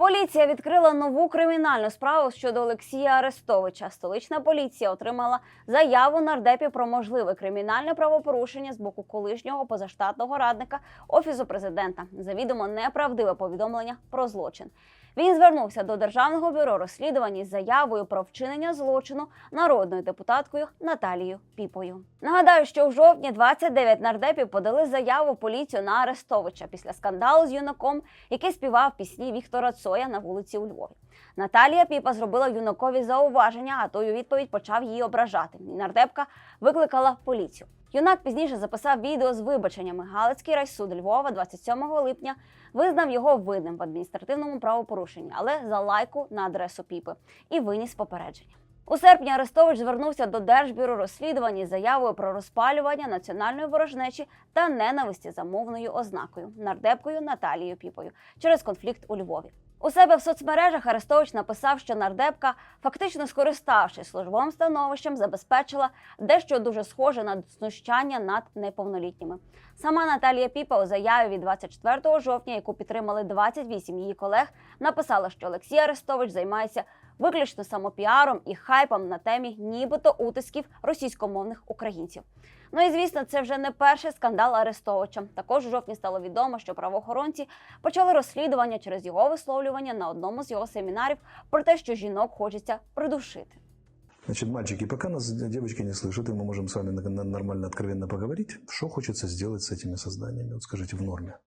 Поліція відкрила нову кримінальну справу щодо Олексія Арестовича. Столична поліція отримала заяву нардепі про можливе кримінальне правопорушення з боку колишнього позаштатного радника офісу президента. Завідомо неправдиве повідомлення про злочин. Він звернувся до державного бюро розслідувань із заявою про вчинення злочину народною депутаткою Наталією Піпою. Нагадаю, що в жовтні 29 нардепів подали заяву поліцію на Арестовича після скандалу з юнаком, який співав пісні Віктора Цоя на вулиці у Львові. Наталія Піпа зробила юнакові зауваження, а той у відповідь почав її ображати. Нардепка викликала поліцію. Юнак пізніше записав відео з вибаченнями. Галицький райсуд Львова 27 липня визнав його винним в адміністративному правопорушенні, але за лайку на адресу Піпи і виніс попередження. У серпні Арестович звернувся до Держбюро розслідувань із заявою про розпалювання національної ворожнечі та ненависті за мовною ознакою нардепкою Наталією Піпою через конфлікт у Львові. У себе в соцмережах Арестович написав, що нардепка, фактично скориставшись службовим становищем, забезпечила дещо дуже схоже на знущання над неповнолітніми. Сама Наталія Піпа у заяві від 24 жовтня, яку підтримали 28 її колег, написала, що Олексій Арестович займається виключно самопіаром і хайпом на темі нібито утисків російськомовних українців. Ну і звісно, це вже не перший скандал Арестовича. Також у жовтні стало відомо, що правоохоронці почали розслідування через його висловлювання на одному з його семінарів про те, що жінок хочеться придушити. Значит, мальчики, пока нас девочки не слышат, и мы можем с вами на- на- нормально, откровенно поговорить, что хочется сделать с этими созданиями? Вот скажите, в норме.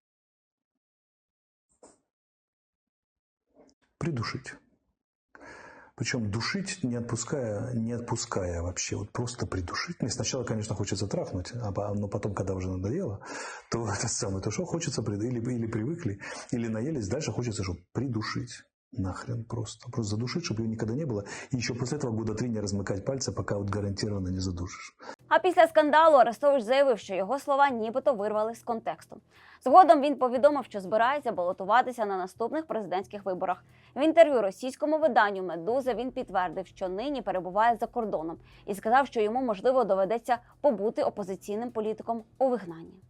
Придушить. Причем душить, не отпуская, не отпуская вообще, вот просто придушить. Мне сначала, конечно, хочется трахнуть, а но потом, когда уже надоело, то это самое, то что хочется, или, или привыкли, или наелись, дальше хочется, чтобы придушить. Нахрен просто. Просто задушить, чтобы ее никогда не было. И еще после этого года три не размыкать пальцы, пока вот гарантированно не задушишь. А після скандалу Арестович заявив, що його слова нібито вирвали з контексту. Згодом він повідомив, що збирається балотуватися на наступних президентських виборах. В інтерв'ю російському виданню Медуза він підтвердив, що нині перебуває за кордоном, і сказав, що йому можливо доведеться побути опозиційним політиком у вигнанні.